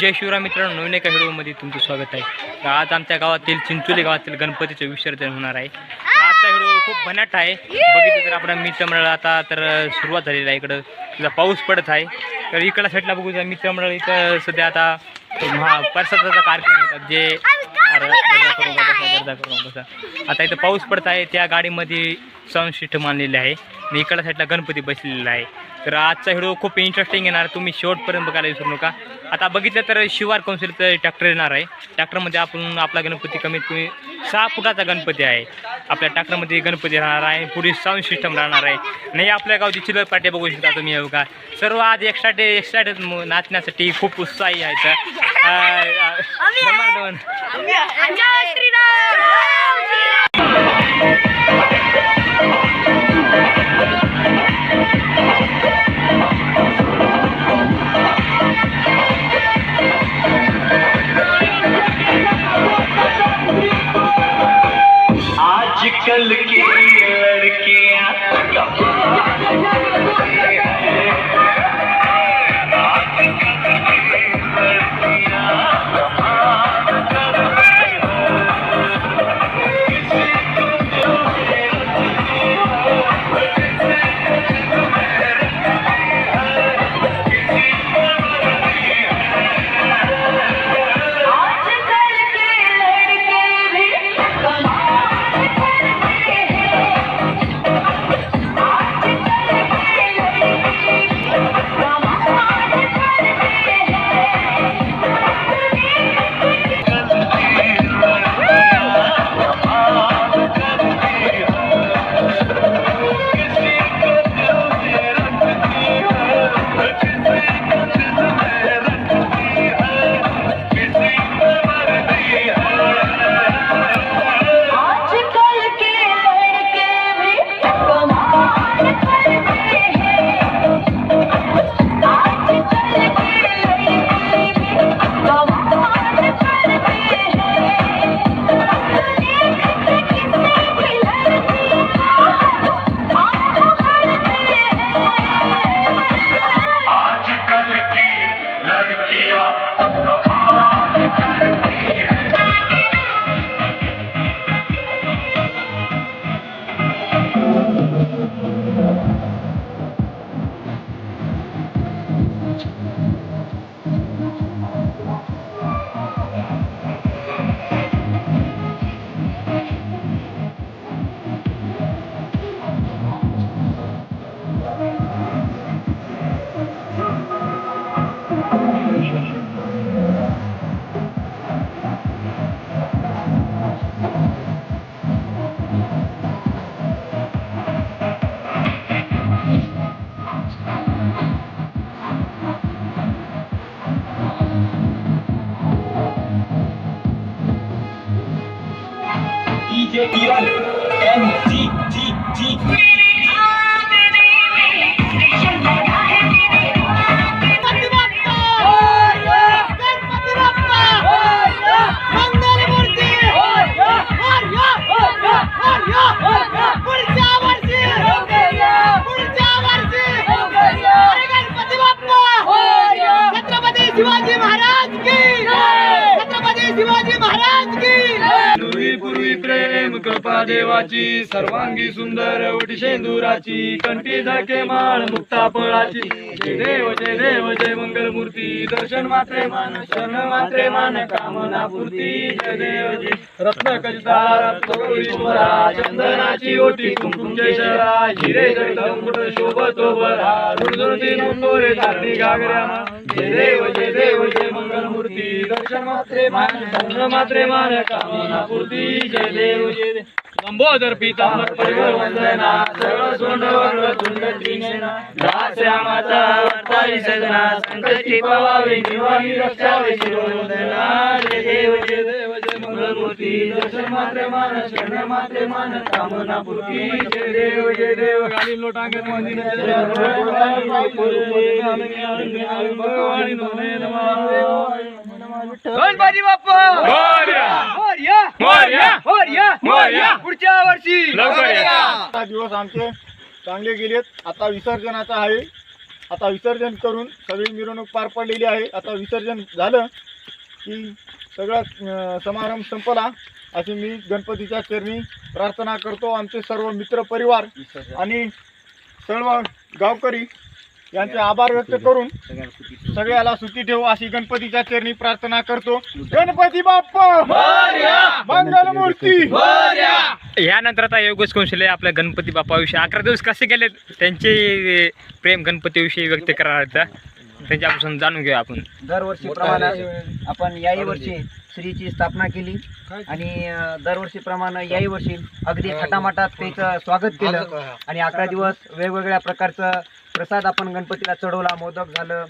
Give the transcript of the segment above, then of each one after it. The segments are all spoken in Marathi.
जय शिवराम मित्रांनो नवीन एका व्हिडिओमध्ये तुमचं स्वागत आहे. आज आमच्या गावातील चिंचोली गावातील गणपतीचं विसर्जन होणार आहे. आजचा व्हिडिओ खूप भन्याट आहे. बघितलं तर आपण मित्रमंडळ आता तर सुरुवात झालेली आहे इकडं. तुझा पाऊस पडत आहे. तर इकडल्या साईडला बघू मित्रमंडळ इथं सध्या आता महा परसादाचा कार्यक्रम होतात जे आता इथं पाऊस पडत आहे. त्या गाडीमध्ये साऊंड मानलेले मानलेली आहे. आणि इकडल्या साईडला गणपती बसलेला आहे. तर आजचा व्हिडिओ खूप इंटरेस्टिंग येणार. तुम्ही शेवटपर्यंत बघायला विसरू नका. आता बघितलं तर शिवार कौन्सिलचं ट्रॅक्टर येणार आहे. ट्रॅक्टरमध्ये आपण आपला गणपती कमीत कमी सहा फुटाचा गणपती आहे. आपल्या ट्रॅक्टरमध्ये गणपती राहणार आहे. पुढे साऊंड सिस्टम राहणार आहे. नाही आपल्या गावची चिल्लर पार्टी बघू शकता तुम्ही हे बघा. सर्व आज एक्स्ट्रा एक्स्ट्रा नाचण्यासाठी खूप उत्साही आहेत अं, 一万。देवाची सर्वांगी सुंदर उठी शेंदुराची कंठी झाके माळ मुक्ता फळाची. जय देव जय देव जय मंगल मूर्ती दर्शन मात्रे मान शरण मात्रे मान कामना पूर्ती जय देव जय. रत्न कजदारा चंदनाची ओटी कुंकुम जय शरा हिरे जगदंबुट शोभतो बरा झुळझुळती नंदोरे धारणी घागऱ्या जय देव जय देव जय मंगल दर्शन मात्रे मान मात्रे मान कामना पूर्ती जय देव जय देव. लंबोदर पितांबर परिवर वंदना सगळं सोंड वगळ तुंड त्रिनेना दास्यामाचा वार्ताई सजना निवाही रक्षावे शिरोवंदना जय देव जय देव मंगलमूर्ती दर्शन मात्रे मान शरण मात्रे मान कामना पूर्ती जय देव जय देव. गाली लोटांगण मंदिर भगवानी गणपती बाप्पा! मोरया! मोरया! मोरया! मोरया! मोरया! पुढच्या वर्षी! लवकर या. सहा दिवस आमचे चांगले गेलेत. आता विसर्जनाचा आहे. आता विसर्जन करून सगळी मिरवणूक पार पडलेली आहे. आता विसर्जन झालं की सगळा समारंभ संपला. अशी मी गणपतीच्या चरणी प्रार्थना करतो. आमचे सर्व मित्र परिवार आणि सर्व गावकरी यांचे आभार व्यक्त करून सगळ्याला सुखी ठेवू अशी गणपतीच्या चरणी प्रार्थना करतो. गणपती बाप्पा! मंगल मूर्ती यानंतर आता योगेश कौशल्य आपल्या गणपती बाप्पाविषयी अकरा दिवस कसे गेले त्यांचे प्रेम गणपतीविषयी व्यक्त करणार त्यांच्यापासून जाणून घेऊया आपण. दरवर्षीप्रमाणे आपण याही वर्षी श्रीची स्थापना केली आणि दरवर्षीप्रमाणे याही वर्षी अगदी थाटामाटात त्याचं स्वागत केलं. आणि अकरा दिवस वेगवेगळ्या प्रकारचं प्रसाद आपण गणपतीला चढवला मोदक झालं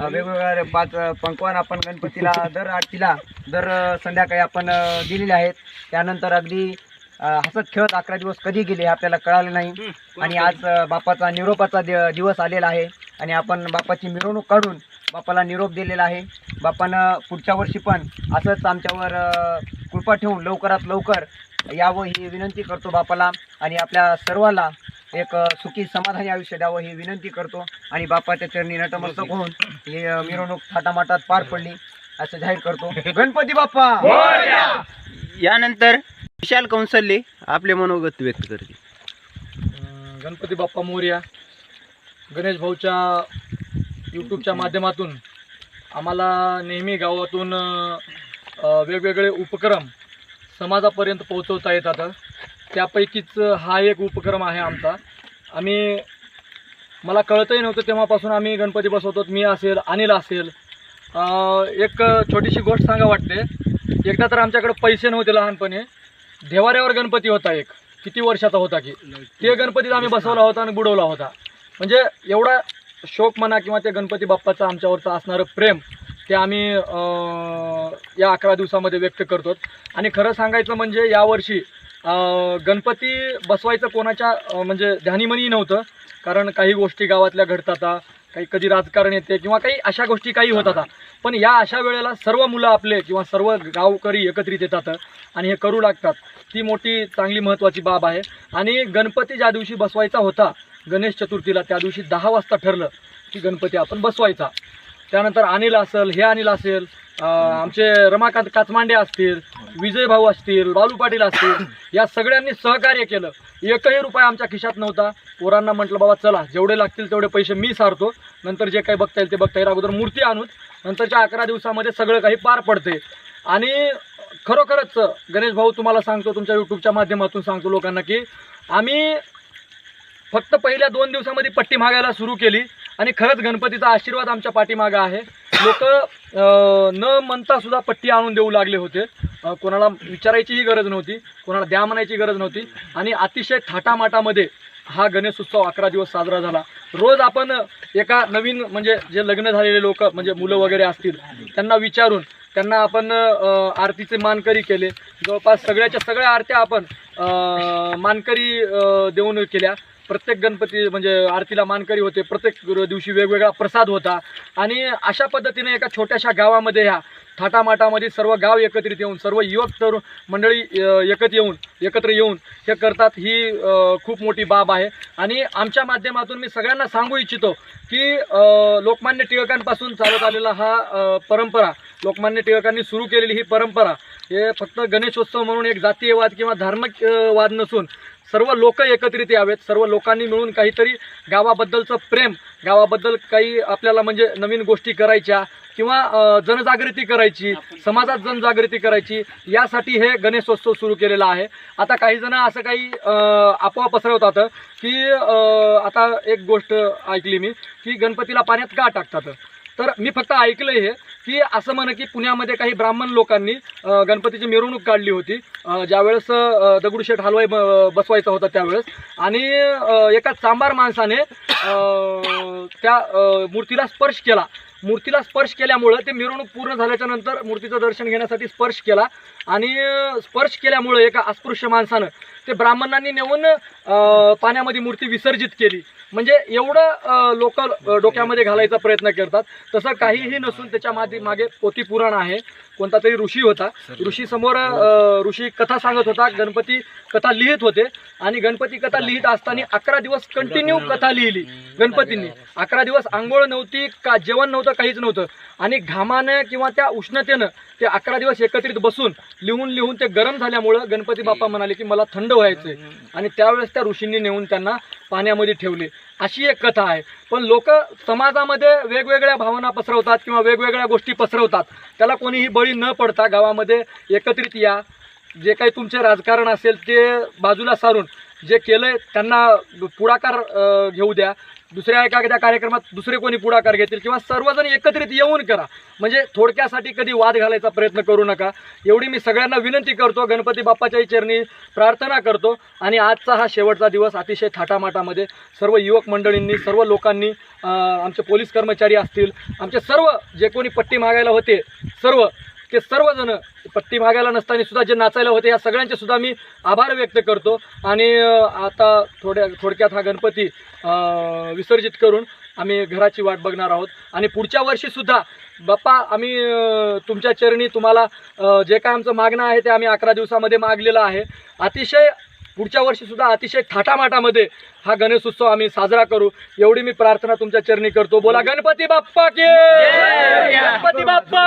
वेगवेगळ्या पाच पंकवान आपण गणपतीला दर आरतीला दर संध्याकाळी आपण दिलेले आहेत. त्यानंतर अगदी हसत खेळत अकरा दिवस कधी गेले हे आपल्याला कळालं नाही. आणि आज बापाचा निरोपाचा दि- दिवस आलेला आहे. आणि आपण बापाची मिरवणूक काढून बापाला निरोप दिलेला आहे. बापानं पुढच्या वर्षी पण असंच आमच्यावर कृपा ठेवून लवकरात लवकर यावं ही विनंती करतो बापाला आणि आपल्या सर्वाला एक सुखी समाधानी आयुष्य द्यावं ही विनंती करतो. आणि बापाच्या चरणी नटमस्तक होऊन ही मिरवणूक थाटामाटात पार पडली असं जाहीर करतो. गणपती बाप्पा! यानंतर विशाल कौंसल्ले आपले मनोगत व्यक्त करतील. अं, गणपती बाप्पा मोर्या गणेश भाऊच्या यूट्यूबच्या माध्यमातून आम्हाला नेहमी गावातून वेगवेगळे उपक्रम समाजापर्यंत पोहोचवता येतात. त्यापैकीच हा एक उपक्रम आहे आमचा. आम्ही मला कळतही नव्हतं तेव्हापासून आम्ही गणपती बसवतो मी असेल अनिल असेल. एक छोटीशी गोष्ट सांगा वाटते. एकदा तर आमच्याकडे पैसे नव्हते लहानपणी. देवाऱ्यावर गणपती होता एक. किती वर्षाचा होता की? ते गणपतीत आम्ही बसवला होता आणि बुडवला होता. म्हणजे एवढा शोक म्हणा किंवा ते गणपती बाप्पाचं आमच्यावरचं असणारं प्रेम ते आम्ही या अकरा दिवसामध्ये व्यक्त करतो. आणि खरं सांगायचं म्हणजे यावर्षी गणपती बसवायचं कोणाच्या म्हणजे ध्यानीमनी नव्हतं. कारण काही गोष्टी गावातल्या घडतात काही कधी राजकारण येते किंवा काही अशा गोष्टी काही होतात पण या अशा वेळेला सर्व मुलं आपले किंवा सर्व गावकरी एकत्रित येतात आणि हे करू लागतात. ती मोठी चांगली महत्त्वाची बाब आहे. आणि गणपती ज्या दिवशी बसवायचा होता गणेश चतुर्थीला त्या दिवशी दहा वाजता ठरलं की गणपती आपण बसवायचा. त्यानंतर अनिल असेल हे अनिल असेल आमचे रमाकांत काचमांडे असतील विजय भाऊ असतील बालू पाटील असतील या सगळ्यांनी सहकार्य केलं. एकही रुपया आमच्या खिशात नव्हता. पोरांना म्हटलं बाबा चला जेवढे लागतील तेवढे पैसे मी सारतो. नंतर जे काही बघता येईल ते बघता येईल. अगोदर मूर्ती आणून नंतरच्या अकरा दिवसामध्ये सगळं काही पार पडते. आणि खरोखरच गणेश भाऊ तुम्हाला सांगतो तुमच्या यूट्यूबच्या माध्यमातून सांगतो लोकांना की आम्ही फक्त पहिल्या दोन दिवसामध्ये पट्टी मागायला सुरू केली. आणि खरंच गणपतीचा आशीर्वाद आमच्या पाठीमागं आहे. लोक न म्हणता सुद्धा पट्टी आणून देऊ लागले होते. कोणाला विचारायचीही गरज नव्हती. कोणाला द्या म्हणायची गरज नव्हती. आणि अतिशय थाटामाटामध्ये हा गणेशोत्सव अकरा दिवस साजरा झाला. रोज आपण एका नवीन म्हणजे जे लग्न झालेले लोक म्हणजे मुलं वगैरे असतील त्यांना विचारून त्यांना आपण आरतीचे मानकरी केले. जवळपास सगळ्याच्या सगळ्या आरत्या आपण मानकरी देऊन केल्या. प्रत्येक गणपती म्हणजे आरतीला मानकरी होते प्रत्येक दिवशी वेगवेगळा प्रसाद होता. आणि अशा पद्धतीने एका छोट्याशा गावामध्ये ह्या थाटामाटामध्ये सर्व गाव एकत्रित येऊन सर्व युवक तरुण मंडळी एकत्र येऊन एकत्र येऊन हे करतात. ही खूप मोठी बाब आहे. आणि आमच्या माध्यमातून मी सगळ्यांना सांगू इच्छितो की लोकमान्य टिळकांपासून चालत आलेला हा परंपरा लोकमान्य टिळकांनी सुरू केलेली ही परंपरा हे फक्त गणेशोत्सव म्हणून एक जातीयवाद किंवा धार्मिक वाद नसून सर्व लोक एकत्रित यावेत. सर्व लोकांनी मिळून काहीतरी गावाबद्दलचं प्रेम गावाबद्दल काही आपल्याला म्हणजे नवीन गोष्टी करायच्या किंवा जनजागृती करायची समाजात जनजागृती करायची यासाठी हे गणेशोत्सव सुरू केलेला आहे. आता काही जण असं काही आपोआप पसरवतात की आता एक गोष्ट ऐकली मी की गणपतीला पाण्यात का टाकतात? तर मी फक्त ऐकलंय हे. की असं म्हण की पुण्यामध्ये काही ब्राह्मण लोकांनी गणपतीची मिरवणूक काढली होती. ज्यावेळेस दगडूशेठ हलवाई ब- बसवायचा होता त्यावेळेस. आणि एका चांबार माणसाने त्या मूर्तीला स्पर्श केला. मूर्तीला स्पर्श केल्यामुळं ते मिरवणूक पूर्ण झाल्याच्यानंतर मूर्तीचं दर्शन घेण्यासाठी स्पर्श केला. आणि स्पर्श केल्यामुळं एका अस्पृश्य माणसानं ते ब्राह्मणांनी नेऊन पाण्यामध्ये मूर्ती विसर्जित केली. म्हणजे एवढं लोक डोक्यामध्ये घालायचा प्रयत्न करतात. तसं काहीही नसून त्याच्यामागे मागे पोथी पुराण आहे. कोणता तरी ऋषी होता. ऋषी समोर ऋषी कथा सांगत होता. गणपती कथा लिहित होते. आणि गणपती कथा लिहित असताना अकरा दिवस कंटिन्यू कथा लिहिली गणपतींनी. अकरा दिवस आंघोळ नव्हती का जेवण नव्हतं काहीच नव्हतं. आणि घामानं किंवा त्या उष्णतेनं ते अकरा दिवस एकत्रित बसून लिहून लिहून ते गरम झाल्यामुळं गणपती बाप्पा म्हणाले की मला थंड व्हायचंय. आणि त्यावेळेस त्या ऋषींनी नेऊन त्यांना पाण्यामध्ये ठेवले. अशी एक कथा आहे. पण लोक समाजामध्ये वेगवेगळ्या भावना पसरवतात किंवा वेगवेगळ्या गोष्टी पसरवतात. त्याला कोणीही बळी न पडता गावामध्ये एकत्रित या. जे काही तुमचे राजकारण असेल ते बाजूला सारून. जे केलंय त्यांना पुढाकार घेऊ द्या. दुसऱ्या एखाद्या कार्यक्रमात दुसरे कोणी पुढाकार घेतील किंवा सर्वजण एकत्रित येऊन करा. म्हणजे थोडक्यासाठी कधी वाद घालायचा प्रयत्न करू नका. एवढी मी सगळ्यांना विनंती करतो गणपती बाप्पाच्याही चरणी प्रार्थना करतो आणि आजचा हा शेवटचा दिवस अतिशय थाटामाटामध्ये सर्व युवक मंडळींनी सर्व लोकांनी आमचे पोलीस कर्मचारी असतील आमचे सर्व जे कोणी पट्टी मागायला होते सर्व ते सर्वजण पट्टी मागायला नसताना सुद्धा जे नाचायला होते या सगळ्यांचे सुद्धा मी आभार व्यक्त करतो. आणि आता थोड्या थोडक्यात हा गणपती विसर्जित करून आम्ही घराची वाट बघणार आहोत. आणि पुढच्या वर्षीसुद्धा बाप्पा आम्ही तुमच्या चरणी तुम्हाला जे काय आमचं मागणं आहे ते आम्ही अकरा दिवसामध्ये मागलेलं आहे. अतिशय पुढच्या वर्षी सुद्धा अतिशय थाटामाटामध्ये हा गणेश उत्सव आम्ही साजरा करू. एवढी मी प्रार्थना तुमच्या चरणी करतो. बोला गणपती बाप्पा की गणपती बाप्पा!